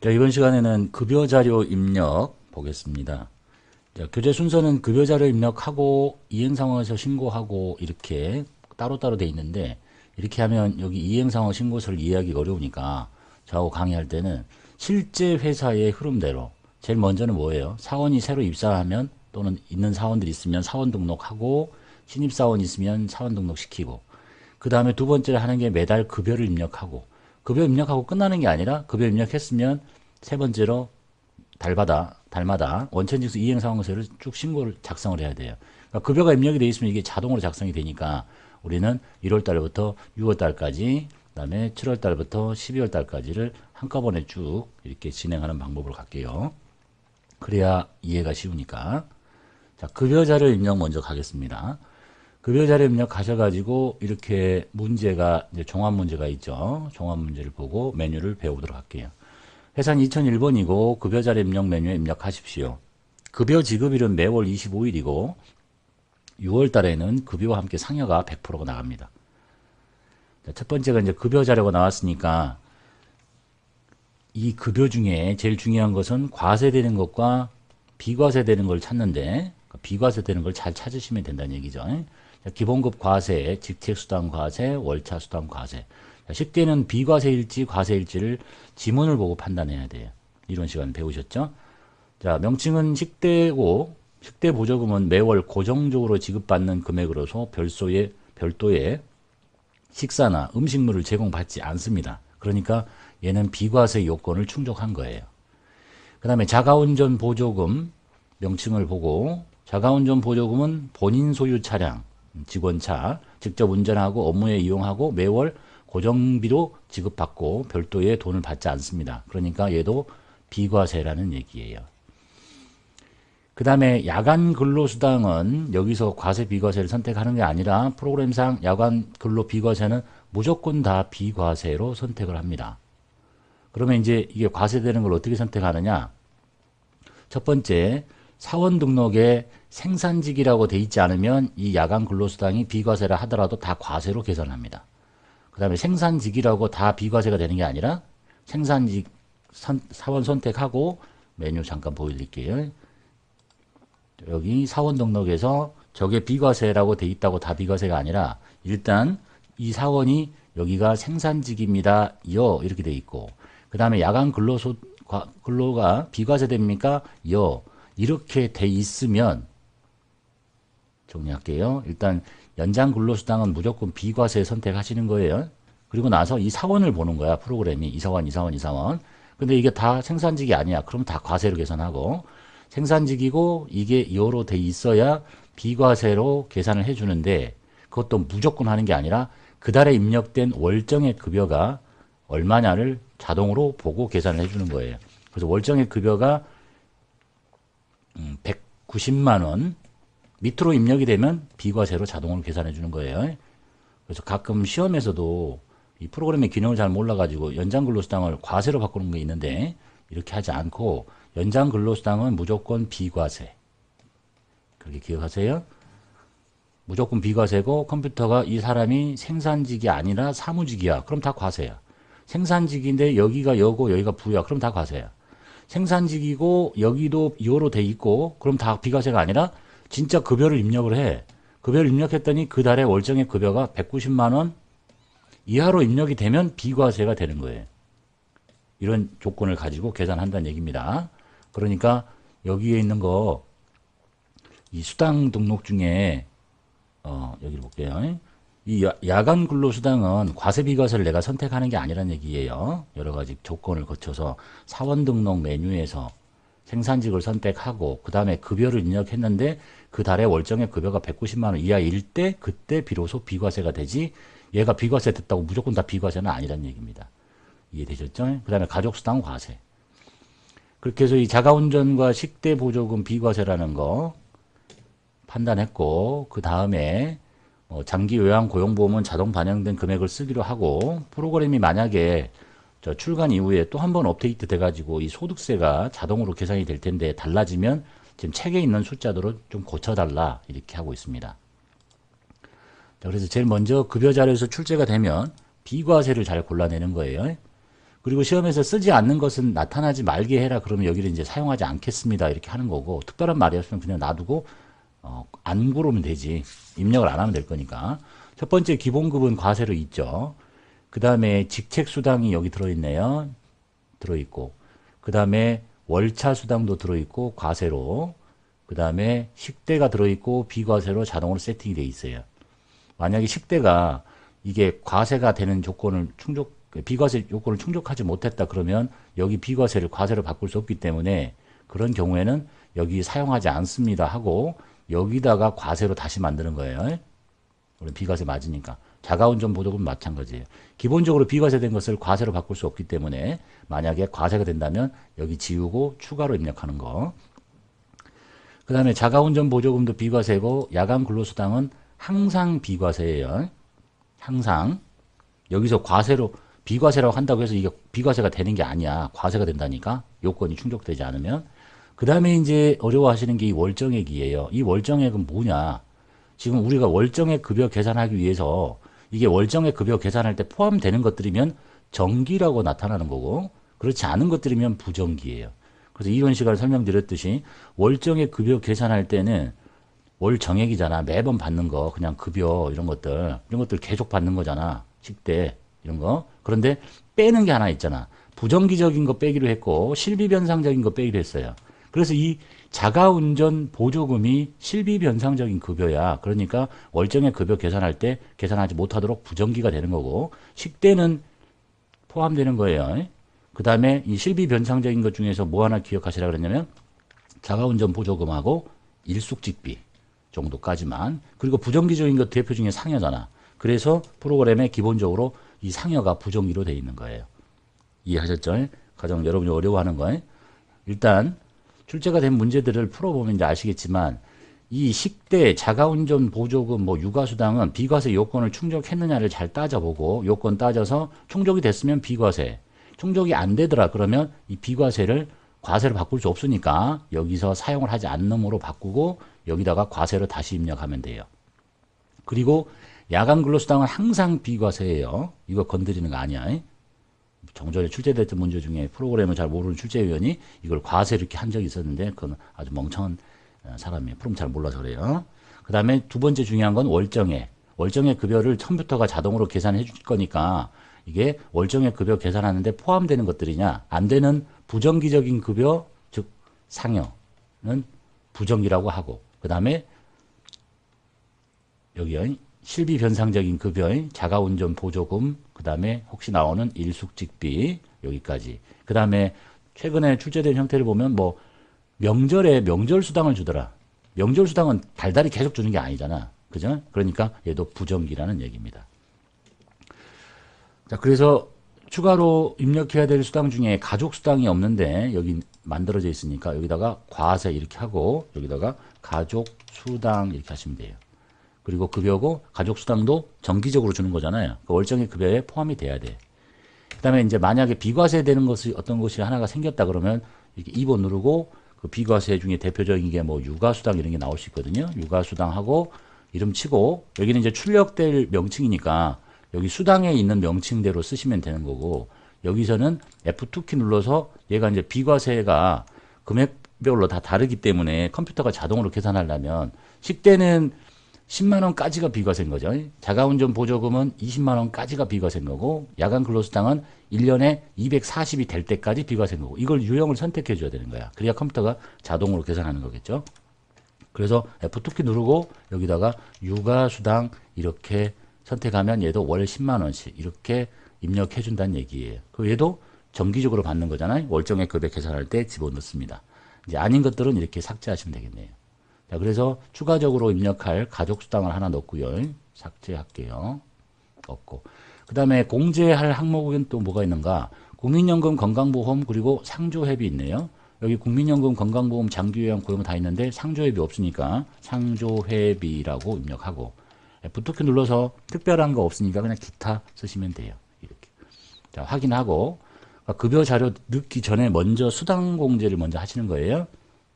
자, 이번 시간에는 급여 자료 입력 보겠습니다. 자, 교재 순서는 급여 자료 입력하고 이행 상황에서 신고하고 이렇게 따로따로 돼 있는데 이렇게 하면 여기 이행 상황 신고서를 이해하기 어려우니까 저하고 강의할 때는 실제 회사의 흐름대로 제일 먼저는 뭐예요? 사원이 새로 입사하면 또는 있는 사원들이 있으면 사원 등록하고 신입 사원 있으면 사원 등록시키고 그 다음에 두 번째로 하는 게 매달 급여를 입력하고 급여 입력하고 끝나는 게 아니라 급여 입력했으면 세 번째로 달마다 달마다 원천징수 이행 상황서를 쭉 신고를 작성을 해야 돼요. 그러니까 급여가 입력이 돼 있으면 이게 자동으로 작성이 되니까 우리는 1월 달부터 6월 달까지 그다음에 7월 달부터 12월 달까지를 한꺼번에 쭉 이렇게 진행하는 방법을 갈게요. 그래야 이해가 쉬우니까. 자, 급여자료 입력 먼저 가겠습니다. 급여자료 입력 가셔가지고 이렇게 문제가 이제 종합 문제가 있죠. 종합 문제를 보고 메뉴를 배워보도록 할게요. 회사는 2001번이고 급여자료 입력 메뉴에 입력하십시오. 급여 지급일은 매월 25일이고 6월 달에는 급여와 함께 상여가 100%가 나갑니다. 자, 첫 번째가 이제 급여 자료가 나왔으니까 이 급여 중에 제일 중요한 것은 과세되는 것과 비과세되는 걸 찾는데 그 비과세되는 걸 잘 찾으시면 된다는 얘기죠. 자, 기본급 과세, 직책수당 과세, 월차수당 과세. 자, 식대는 비과세일지 과세일지를 지문을 보고 판단해야 돼요. 이런 시간 배우셨죠? 자, 명칭은 식대고 식대 보조금은 매월 고정적으로 지급받는 금액으로서 별도의 별도의 식사나 음식물을 제공받지 않습니다. 그러니까 얘는 비과세 요건을 충족한 거예요. 그 다음에 자가운전 보조금 명칭을 보고 자가운전 보조금은 본인 소유 차량, 직원차, 직접 운전하고 업무에 이용하고 매월 고정비로 지급받고 별도의 돈을 받지 않습니다. 그러니까 얘도 비과세라는 얘기예요. 그 다음에 야간 근로수당은 여기서 과세 비과세를 선택하는 게 아니라 프로그램상 야간 근로 비과세는 무조건 다 비과세로 선택을 합니다. 그러면 이제 이게 과세되는 걸 어떻게 선택하느냐? 첫 번째, 사원 등록에 생산직이라고 돼 있지 않으면 이 야간 근로수당이 비과세라 하더라도 다 과세로 계산합니다. 그 다음에 생산직이라고 다 비과세가 되는 게 아니라 생산직 선, 사원 선택하고 메뉴 잠깐 보여드릴게요. 여기 사원 등록에서 저게 비과세라고 돼 있다고 다 비과세가 아니라 일단 이 사원이 여기가 생산직입니다. 여 이렇게 돼 있고 그 다음에 야간 근로소 근로가 비과세 됩니까? 여 이렇게 돼 있으면 정리할게요. 일단 연장 근로수당은 무조건 비과세 선택하시는 거예요. 그리고 나서 이 사원을 보는 거야 프로그램이 이사원 이사원 이사원 근데 이게 다 생산직이 아니야 그럼 다 과세로 계산하고 생산직이고 이게 여로 돼 있어야 비과세로 계산을 해주는데 그것도 무조건 하는 게 아니라 그 달에 입력된 월정의 급여가 얼마냐를 자동으로 보고 계산을 해주는 거예요. 그래서 월정의 급여가 190만 음, 원 밑으로 입력이 되면 비과세로 자동으로 계산해 주는 거예요. 그래서 가끔 시험에서도 이 프로그램의 기능을 잘 몰라가지고 연장 근로수당을 과세로 바꾸는 게 있는데 이렇게 하지 않고 연장 근로수당은 무조건 비과세. 그렇게 기억하세요. 무조건 비과세고 컴퓨터가 이 사람이 생산직이 아니라 사무직이야. 그럼 다 과세야. 생산직인데 여기가 여고 여기가 부야. 그럼 다 과세야. 생산직이고 여기도 여로 돼 있고 그럼 다 비과세가 아니라 진짜 급여를 입력을 해. 급여를 입력했더니 그 달에 월정의 급여가 190만 원 이하로 입력이 되면 비과세가 되는 거예요. 이런 조건을 가지고 계산한다는 얘기입니다. 그러니까 여기에 있는 거, 이 수당 등록 중에, 어, 여기를 볼게요. 이 야간 근로수당은 과세 비과세를 내가 선택하는 게 아니란 얘기예요. 여러 가지 조건을 거쳐서 사원 등록 메뉴에서 생산직을 선택하고 그 다음에 급여를 입력했는데 그 달에 월정의 급여가 190만 원 이하일 때 그때 비로소 비과세가 되지 얘가 비과세 됐다고 무조건 다 비과세는 아니란 얘기입니다. 이해되셨죠? 그 다음에 가족수당 과세. 그렇게 해서 이 자가운전과 식대 보조금 비과세라는 거 판단했고 그 다음에 어, 장기 요양 고용보험은 자동 반영된 금액을 쓰기로 하고 프로그램이 만약에 저 출간 이후에 또 한 번 업데이트 돼가지고 이 소득세가 자동으로 계산이 될 텐데 달라지면 지금 책에 있는 숫자대로 좀 고쳐달라 이렇게 하고 있습니다. 자, 그래서 제일 먼저 급여 자료에서 출제가 되면 비과세를 잘 골라내는 거예요. 그리고 시험에서 쓰지 않는 것은 나타나지 말게 해라. 그러면 여기를 이제 사용하지 않겠습니다. 이렇게 하는 거고 특별한 말이었으면 그냥 놔두고 어, 안 고르면 되지. 입력을 안 하면 될 거니까. 첫 번째 기본급은 과세로 있죠. 그 다음에 직책수당이 여기 들어있네요. 들어있고. 그 다음에 월차 수당도 들어있고 과세로. 그 다음에 식대가 들어있고 비과세로 자동으로 세팅이 돼 있어요. 만약에 식대가 이게 과세가 되는 조건을 충족, 비과세 요건을 충족하지 못했다 그러면 여기 비과세를 과세로 바꿀 수 없기 때문에 그런 경우에는 여기 사용하지 않습니다 하고 여기다가 과세로 다시 만드는 거예요. 우리 비과세 맞으니까. 자가운전 보조금 마찬가지예요. 기본적으로 비과세된 것을 과세로 바꿀 수 없기 때문에 만약에 과세가 된다면 여기 지우고 추가로 입력하는 거. 그 다음에 자가운전 보조금도 비과세고 야간 근로수당은 항상 비과세예요. 항상. 여기서 과세로 비과세라고 한다고 해서 이게 비과세가 되는 게 아니야. 과세가 된다니까. 요건이 충족되지 않으면. 그 다음에 이제 어려워하시는 게 이 월정액이에요. 이 월정액은 뭐냐? 지금 우리가 월정액 급여 계산하기 위해서 이게 월정액 급여 계산할 때 포함되는 것들이면 정기라고 나타나는 거고 그렇지 않은 것들이면 부정기예요. 그래서 이런 시간에 설명드렸듯이 월정액 급여 계산할 때는 월 정액이잖아. 매번 받는 거 그냥 급여 이런 것들 이런 것들 계속 받는 거잖아. 식대 이런 거. 그런데 빼는 게 하나 있잖아. 부정기적인 거 빼기로 했고 실비변상적인 거 빼기로 했어요. 그래서 이 자가운전 보조금이 실비 변상적인 급여야. 그러니까 월정액 급여 계산할 때 계산하지 못하도록 부정기가 되는 거고 식대는 포함되는 거예요. 그 다음에 이 실비 변상적인 것 중에서 뭐 하나 기억하시라 그랬냐면 자가운전 보조금하고 일숙직비 정도까지만 그리고 부정기적인 것 대표 중에 상여잖아. 그래서 프로그램에 기본적으로 이 상여가 부정기로 돼 있는 거예요. 이해하셨죠? 가장 여러분이 어려워하는 거예요. 일단 출제가 된 문제들을 풀어보면 이제 아시겠지만 이 식대, 자가운전 보조금, 뭐 육아수당은 비과세 요건을 충족했느냐를 잘 따져보고 요건 따져서 충족이 됐으면 비과세, 충족이 안 되더라 그러면 이 비과세를 과세로 바꿀 수 없으니까 여기서 사용을 하지 않는으로 바꾸고 여기다가 과세로 다시 입력하면 돼요. 그리고 야간 근로수당은 항상 비과세예요. 이거 건드리는 거 아니야. 정전에 출제됐던 문제 중에 프로그램을 잘 모르는 출제위원이 이걸 과세 이렇게 한 적이 있었는데 그건 아주 멍청한 어, 사람이에요. 프로그램 잘 몰라서 그래요. 그 다음에 두 번째 중요한 건 월정액. 월정액 급여를 컴퓨터가 자동으로 계산해 줄 거니까 이게 월정액 급여 계산하는데 포함되는 것들이냐 안 되는 부정기적인 급여 즉 상여는 부정기라고 하고 그 다음에 여기요 실비 변상적인 급여인 자가운전 보조금 그 다음에 혹시 나오는 일숙직비 여기까지. 그 다음에 최근에 출제된 형태를 보면 뭐 명절에 명절 수당을 주더라. 명절 수당은 달달이 계속 주는 게 아니잖아. 그죠? 그러니까 얘도 부정기라는 얘기입니다. 자 그래서 추가로 입력해야 될 수당 중에 가족 수당이 없는데 여기 만들어져 있으니까 여기다가 과세 이렇게 하고 여기다가 가족 수당 이렇게 하시면 돼요 그리고 급여고 가족 수당도 정기적으로 주는 거잖아요. 그 월정액 급여에 포함이 돼야 돼. 그 다음에 이제 만약에 비과세 되는 것이 어떤 것이 하나가 생겼다 그러면 이렇게 2번 누르고 그 비과세 중에 대표적인 게 뭐 육아수당 이런 게 나올 수 있거든요. 육아수당하고 이름 치고 여기는 이제 출력될 명칭이니까 여기 수당에 있는 명칭대로 쓰시면 되는 거고 여기서는 F2키 눌러서 얘가 이제 비과세가 금액별로 다 다르기 때문에 컴퓨터가 자동으로 계산하려면 식대는 10만 원까지가 비과세인 거죠. 자가운전 보조금은 20만 원까지가 비과세인 거고 야간 근로수당은 1년에 240이 될 때까지 비과세인 거고 이걸 유형을 선택해 줘야 되는 거야. 그래야 컴퓨터가 자동으로 계산하는 거겠죠. 그래서 F2키 누르고 여기다가 육아수당 이렇게 선택하면 얘도 월 10만 원씩 이렇게 입력해 준다는 얘기예요. 그 얘도 정기적으로 받는 거잖아요. 월정액 급여 계산할 때 집어넣습니다. 이제 아닌 것들은 이렇게 삭제하시면 되겠네요. 자, 그래서 추가적으로 입력할 가족수당을 하나 넣고요. 삭제할게요. 없고. 그 다음에 공제할 항목은 또 뭐가 있는가? 국민연금 건강보험 그리고 상조회비 있네요. 여기 국민연금 건강보험 장기요양 고용 다 있는데 상조회비 없으니까 상조회비라고 입력하고 F2키 눌러서 특별한 거 없으니까 그냥 기타 쓰시면 돼요. 이렇게. 자, 확인하고 급여 자료 넣기 전에 먼저 수당 공제를 먼저 하시는 거예요.